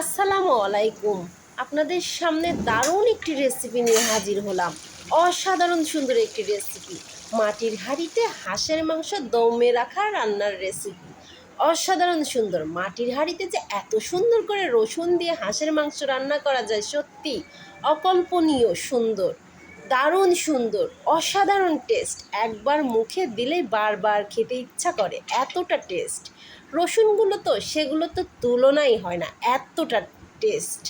আসসালামু আলাইকুম। আপনাদের সামনে দারুণ একটি রেসিপি নিয়ে হাজির হলাম। অসাধারণ সুন্দর একটি রেসিপি মাটির হাঁড়িতে হাঁসের মাংস দমে রাখা রান্নার রেসিপি অসাধারণ সুন্দর। মাটির হাঁড়িতে যে এত সুন্দর করে রসুন দিয়ে হাঁসের মাংস রান্না করা যায় সত্যি অকল্পনীয় সুন্দর। দারুণ সুন্দর। অসাধারণ টেস্ট একবার মুখে দিলেই বারবার খেতে ইচ্ছা করে। এতটা টেস্ট রসুনগুলো তো সেগুলো তো তুলনাই হয় না, এতটা টেস্ট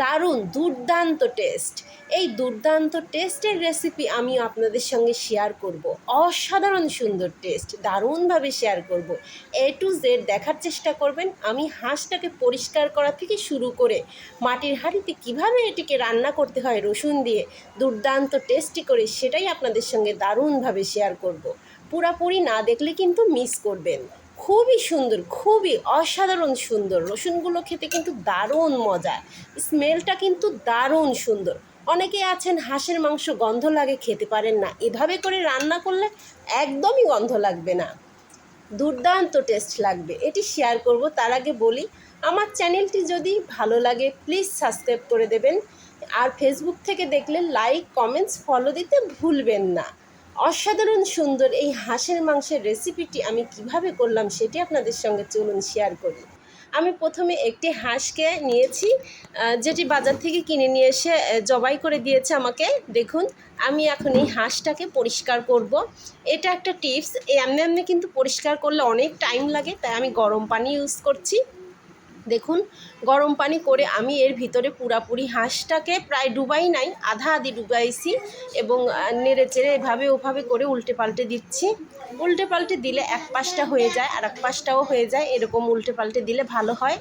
দারুণ, দুর্দান্ত টেস্ট এই দুর্দান্ত টেস্টের রেসিপি আমি আপনাদের সঙ্গে শেয়ার করব। অসাধারণ সুন্দর টেস্ট দারুণভাবে শেয়ার করব। এ টু জেড দেখার চেষ্টা করবেন, আমি হাঁসটাকে পরিষ্কার করা থেকে শুরু করে মাটির হাঁড়িতে কীভাবে এটিকে রান্না করতে হয় রসুন দিয়ে দুর্দান্ত টেস্টি করে সেটাই আপনাদের সঙ্গে দারুণভাবে শেয়ার করব। পুরাপুরি না দেখলে কিন্তু মিস করবেন। খুবই সুন্দর, খুবই অসাধারণ সুন্দর। রসুনগুলো খেতে কিন্তু দারুণ মজা। স্মেলটা কিন্তু দারুণ সুন্দর। অনেকে আছেন হাঁসের মাংস গন্ধ লাগে, খেতে পারেন না। এভাবে করে রান্না করলে একদমই গন্ধ লাগবে না। দুর্দান্ত টেস্ট লাগবে। এটি শেয়ার করব। তার আগে বলি, আমার চ্যানেলটি যদি ভালো লাগে প্লিজ সাবস্ক্রাইব করে দেবেন। আর ফেসবুক থেকে দেখলে লাইক কমেন্টস ফলো দিতে ভুলবেন না। অসাধারণ সুন্দর এই হাঁসের মাংসের রেসিপিটি আমি কীভাবে করলাম সেটি আপনাদের সঙ্গে চলুন শেয়ার করি। আমি প্রথমে একটি হাঁসকে নিয়েছি যেটি বাজার থেকে কিনে নিয়ে এসে জবাই করে দিয়েছে আমাকে। দেখুন, আমি এখন এই হাঁসটাকে পরিষ্কার করব। এটা একটা টিপস এমনি এমনি কিন্তু পরিষ্কার করলে অনেক টাইম লাগে, তাই আমি গরম পানি ইউজ করছি। দেখুন, গরম পানি করে আমি এর ভিতরে পুরাপুরি হাঁসটাকে প্রায় ডুবাই নাই, আধা আধি ডুবাইছি এবং নেড়ে চেড়ে এভাবে ওভাবে করে উল্টে পাল্টে দিচ্ছি। উল্টে পাল্টে দিলে এক পাশটা হয়ে যায় আর এক পাশটাও হয়ে যায়, এরকম উল্টে পাল্টে দিলে ভালো হয়।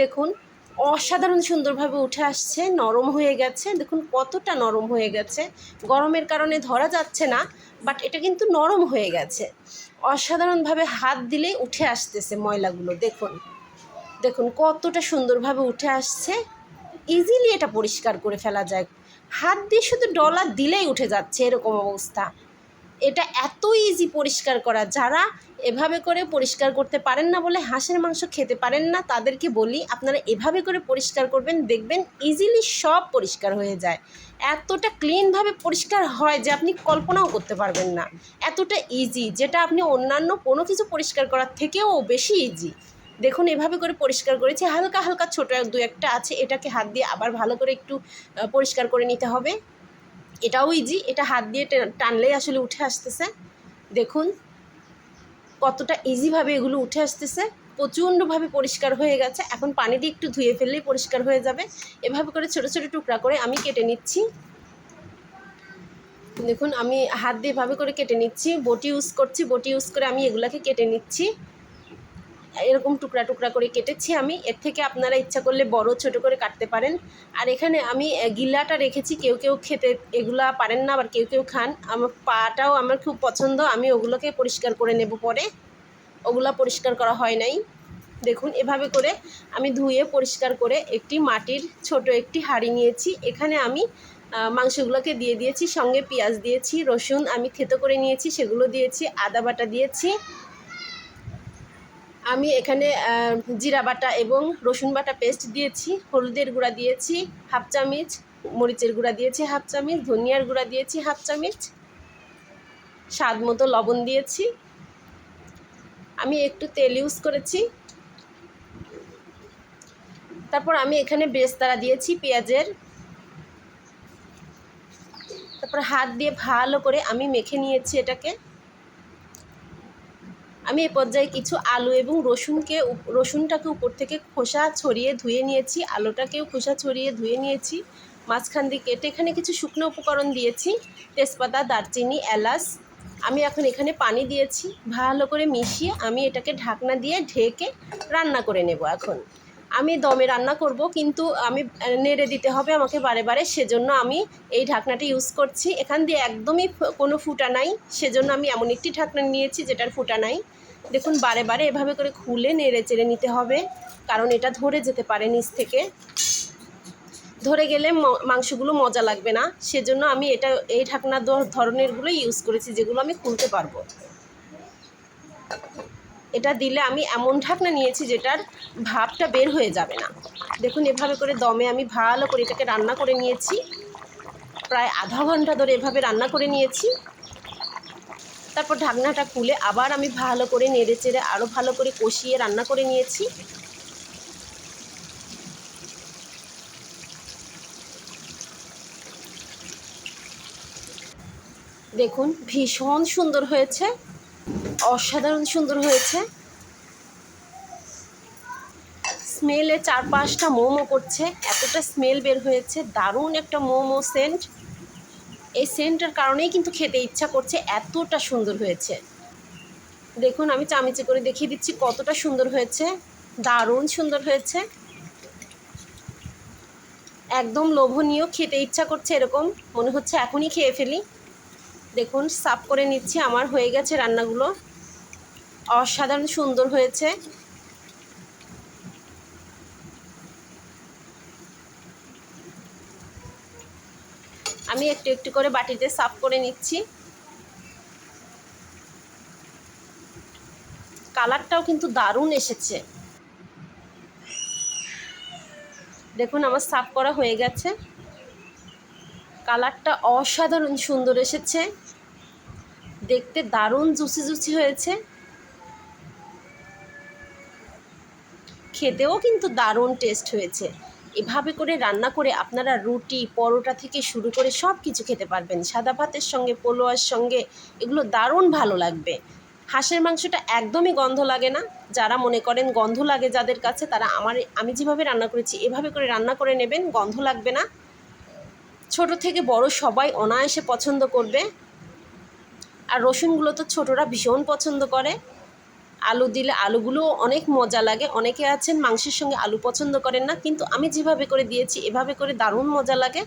দেখুন, অসাধারণ সুন্দরভাবে উঠে আসছে, নরম হয়ে গেছে। দেখুন, কতটা নরম হয়ে গেছে। গরমের কারণে ধরা যাচ্ছে না, বাট এটা কিন্তু নরম হয়ে গেছে। অসাধারণভাবে হাত দিলেই উঠে আসতেছে ময়লাগুলো, দেখুন। দেখুন, কতটা সুন্দরভাবে উঠে আসছে। ইজিলি এটা পরিষ্কার করে ফেলা যায়। হাত দিয়ে শুধু ডলার দিলেই উঠে যাচ্ছে এরকম অবস্থা। এটা এত ইজি পরিষ্কার করা। যারা এভাবে করে পরিষ্কার করতে পারেন না বলে হাঁসের মাংস খেতে পারেন না, তাদেরকে বলি আপনারা এভাবে করে পরিষ্কার করবেন, দেখবেন ইজিলি সব পরিষ্কার হয়ে যায়। এতটা ক্লিনভাবে পরিষ্কার হয় যে আপনি কল্পনাও করতে পারবেন না। এতটা ইজি যেটা আপনি অন্যান্য কোনো কিছু পরিষ্কার করার থেকেও বেশি ইজি দেখুন, এভাবে করে পরিষ্কার করেছি। হালকা হালকা ছোটো দু একটা আছে, এটাকে হাত দিয়ে আবার ভালো করে একটু পরিষ্কার করে নিতে হবে। এটাও ইজি এটা হাত দিয়ে টানলেই আসলে উঠে আসতেছে। দেখুন, কতটা ইজিভাবে এগুলো উঠে আসতেছে। প্রচণ্ডভাবে পরিষ্কার হয়ে গেছে। এখন পানি দিয়ে একটু ধুয়ে ফেললেই পরিষ্কার হয়ে যাবে। এভাবে করে ছোটো ছোটো টুকরা করে আমি কেটে নিচ্ছি। দেখুন, আমি হাত দিয়ে এভাবে করে কেটে নিচ্ছি। বটি ইউজ করছি, বটি ইউজ করে আমি এগুলাকে কেটে নিচ্ছি। এরকম টুকরা টুকরা করে কেটেছি আমি। এর থেকে আপনারা ইচ্ছা করলে বড় ছোট করে কাটতে পারেন। আর এখানে আমি গিলাটা রেখেছি, কেউ কেউ খেতে এগুলা পারেন না, আবার কেউ কেউ খান। আমার পাটাও আমার খুব পছন্দ, আমি ওগুলোকে পরিষ্কার করে নেব পরে। ওগুলা পরিষ্কার করা হয় নাই। দেখুন, এভাবে করে আমি ধুয়ে পরিষ্কার করে একটি মাটির ছোট একটি হাঁড়ি নিয়েছি। এখানে আমি মাংসগুলোকে দিয়ে দিয়েছি, সঙ্গে পেঁয়াজ দিয়েছি, রসুন আমি থেতো করে নিয়েছি, সেগুলো দিয়েছি, আদা বাটা দিয়েছি। আমি এখানে জিরা বাটা এবং রসুন বাটা পেস্ট দিয়েছি, হলুদের গুঁড়া দিয়েছি হাফ চামচ, মরিচের গুঁড়া দিয়েছি হাফ চামচ, ধনিয়ার গুঁড়া দিয়েছি হাফ চামচ, স্বাদ মতো লবণ দিয়েছি। আমি একটু তেল ইউজ করেছি। তারপর আমি এখানে বেস্তারা দিয়েছি পেঁয়াজের। তারপর হাত দিয়ে ভালো করে আমি মেখে নিয়েছি এটাকে। আমি এ পর্যায়ে কিছু আলু এবং রসুনকে রসুনটাকে উপর থেকে খোসা ছড়িয়ে ধুয়ে নিয়েছি, আলুটাকেও খোসা ছড়িয়ে ধুয়ে নিয়েছি, মাঝখান দিয়ে কেটে এখানে কিছু শুকনো উপকরণ দিয়েছি, তেজপাতা, দারচিনি, এলাচ। আমি এখন এখানে পানি দিয়েছি, ভালো করে মিশিয়ে আমি এটাকে ঢাকনা দিয়ে ঢেকে রান্না করে নেব এখন। আমি দমে রান্না করব, কিন্তু আমি নেড়ে দিতে হবে আমাকে বারে বারে, সেজন্য আমি এই ঢাকনাটি ইউজ করছি। এখান দিয়ে একদমই কোনো ফুটা নাই, সেজন্য আমি এমন একটি ঢাকনা নিয়েছি যেটার ফুটা নাই। দেখুন, বারে বারে এভাবে করে খুলে নেড়ে চেড়ে নিতে হবে, কারণ এটা ধরে যেতে পারে নিচ থেকে। ধরে গেলে মাংসগুলো মজা লাগবে না, সেজন্য আমি এটা, এই ঢাকনা ধরনেরগুলো ইউজ করেছি, যেগুলো আমি খুলতে পারব। এটা দিলে আমি এমন ঢাকনা নিয়েছি যেটার ভাবটা বের হয়ে যাবে না। দেখুন এভাবে করে দমে আমি ভালো করে এটাকে রান্না করে নিয়েছি। প্রায় আধা ঘণ্টা ধরে এভাবে রান্না করে নিয়েছি। তারপর ঢাকনাটা খুলে আবার আমি ভালো করে নেড়ে চেড়ে আরও ভালো করে কষিয়ে রান্না করে নিয়েছি। দেখুন ভীষণ সুন্দর হয়েছে। অসাধারণ সুন্দর হয়েছে। স্মেলে চার পাঁচটা মোমো করছে, এতটা স্মেল বের হয়েছে, দারুণ একটা মোমো সেন্ট এই সেন্টের কারণেই কিন্তু খেতে ইচ্ছা করছে, এতটা সুন্দর হয়েছে। দেখুন, আমি চামিচে করে দেখিয়ে দিচ্ছি কতটা সুন্দর হয়েছে, দারুণ সুন্দর হয়েছে। একদম লোভনীয়, খেতে ইচ্ছা করছে এরকম, মনে হচ্ছে এখনই খেয়ে ফেলি। দেখুন, সাফ করে নিচ্ছি, আমার হয়ে গেছে রান্নাগুলো। অসাধারণ, সুন্দর হয়েছে। আমি একটু একটু করে বাটিতে সাফ করে নিচ্ছি। কালারটাও কিন্তু দারুণ এসেছে। দেখুন, আমার সাফ করা হয়ে গেছে। কালারটা অসাধারণ সুন্দর এসেছে। দেখতে দারুণ, জুসি জুসি হয়েছে। খেতেও কিন্তু দারুণ টেস্ট হয়েছে। এভাবে করে রান্না করে আপনারা রুটি, পরোটা থেকে শুরু করে সব কিছু খেতে পারবেন। সাদা ভাতের সঙ্গে, পোলোয়ার সঙ্গে এগুলো দারুণ ভালো লাগবে। হাঁসের মাংসটা একদমই গন্ধ লাগে না। যারা মনে করেন গন্ধ লাগে যাদের কাছে, তারা আমার, আমি যেভাবে রান্না করেছি, এভাবে করে রান্না করে নেবেন, গন্ধ লাগবে না। ছোট থেকে বড় সবাই অনায়াসে পছন্দ করবে। আর রসুনগুলো তো ছোটরা ভীষণ পছন্দ করে। আলু দিলে আলুগুলো অনেক মজা লাগে। অনেকে আছেন মাংসের সঙ্গে আলু পছন্দ করেন না, কিন্তু আমি যেভাবে করে দিয়েছি, এভাবে করে দারুণ মজা লাগে।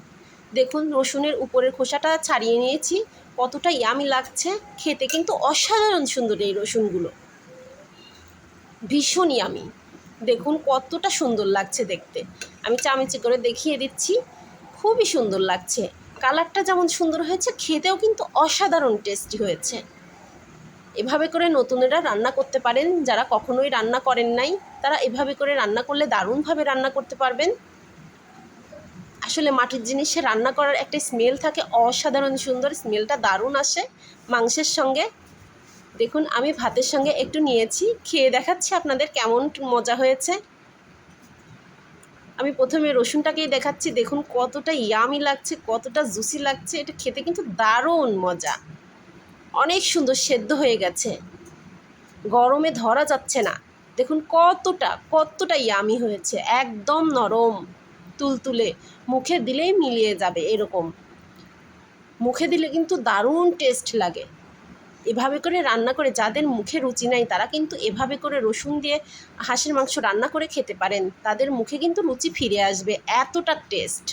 দেখুন, রসুনের উপরের খোসাটা ছাড়িয়ে নিয়েছি, কতটা ইয়ামি লাগছে। খেতে কিন্তু অসাধারণ সুন্দর এই রসুনগুলো। ভীষণ ইয়ামি দেখুন, কতটা সুন্দর লাগছে দেখতে। আমি চামিচি করে দেখিয়ে দিচ্ছি, খুবই সুন্দর লাগছে। কালারটা যেমন সুন্দর হয়েছে, খেতেও কিন্তু অসাধারণ টেস্টি হয়েছে। এভাবে করে নতুনেরা রান্না করতে পারেন, যারা কখনোই রান্না করেন নাই, তারা এভাবে করে রান্না করলে দারুণভাবে রান্না করতে পারবেন। আসলে মাটির জিনিসে রান্না করার একটা স্মেল থাকে, অসাধারণ সুন্দর স্মেলটা দারুণ আসে। মাংসের সঙ্গে, দেখুন আমি ভাতের সঙ্গে একটু নিয়েছি, খেয়ে দেখাচ্ছি আপনাদের কেমন মজা হয়েছে। আমি প্রথমে রসুনটাকেই দেখাচ্ছি, দেখুন কতটা ইয়ামি লাগছে, কতটা জুসি লাগছে, এটা খেতে কিন্তু দারুণ মজা। অনেক সুন্দর সেদ্ধ হয়ে গেছে। গরমে ধরা যাচ্ছে না। দেখুন কতটা কতটা ইয়ামি হয়েছে। একদম নরম। তুলতুলে। মুখে দিলেই মিলিয়ে যাবে এরকম। মুখে দিলে কিন্তু দারুণ টেস্ট লাগে। এভাবে করে রান্না করে যাদের মুখে রুচি নাই, তারা কিন্তু এভাবে করে রসুন দিয়ে হাঁসের মাংস রান্না করে খেতে পারেন। তাদের মুখে কিন্তু রুচি ফিরে আসবে। এতটা টেস্ট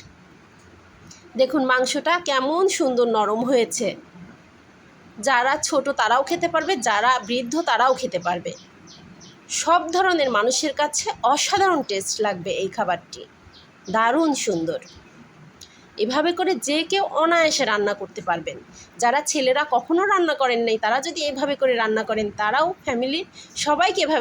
দেখুন মাংসটা কেমন সুন্দর নরম হয়েছে। যারা ছোট তারাও খেতে পারবে, যারা বৃদ্ধ তারাও খেতে পারবে। সব ধরনের মানুষের কাছে অসাধারণ টেস্ট লাগবে এই খাবারটি। দারুণ সুন্দর। এভাবে করে যে কেউ অনায়াসে রান্না করতে পারবেন। যারা ছেলেরা কখনো রান্না করেন নাই, তারা যদি এভাবে করে রান্না করেন, তারাও ফ্যামিলির সবাইকে এভাবে